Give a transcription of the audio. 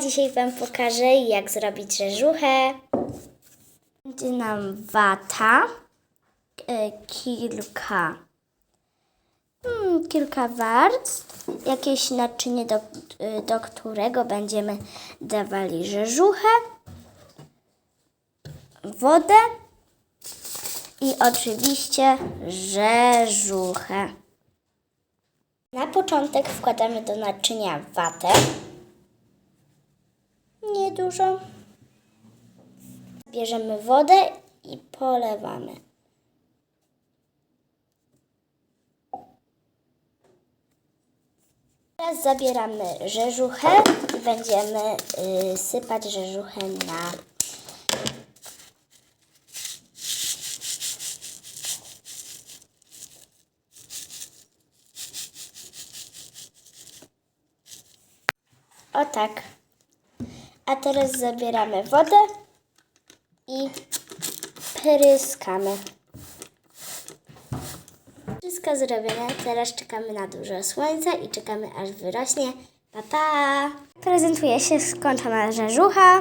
Dzisiaj Wam pokażę jak zrobić rzeżuchę. Będzie nam wata, e, kilka, mm, kilka warstw, jakieś naczynie, do, e, do którego będziemy dawali rzeżuchę, wodę i oczywiście rzeżuchę. Na początek wkładamy do naczynia watę. Niedużo. Bierzemy wodę i polewamy. Teraz zabieramy rzeżuchę i będziemy y, sypać rzeżuchę na O tak. A teraz zabieramy wodę i pryskamy. Wszystko zrobione. Teraz czekamy na dużo słońca i czekamy aż wyrośnie. Pa, pa! Prezentuje się kąta na rzeżucha.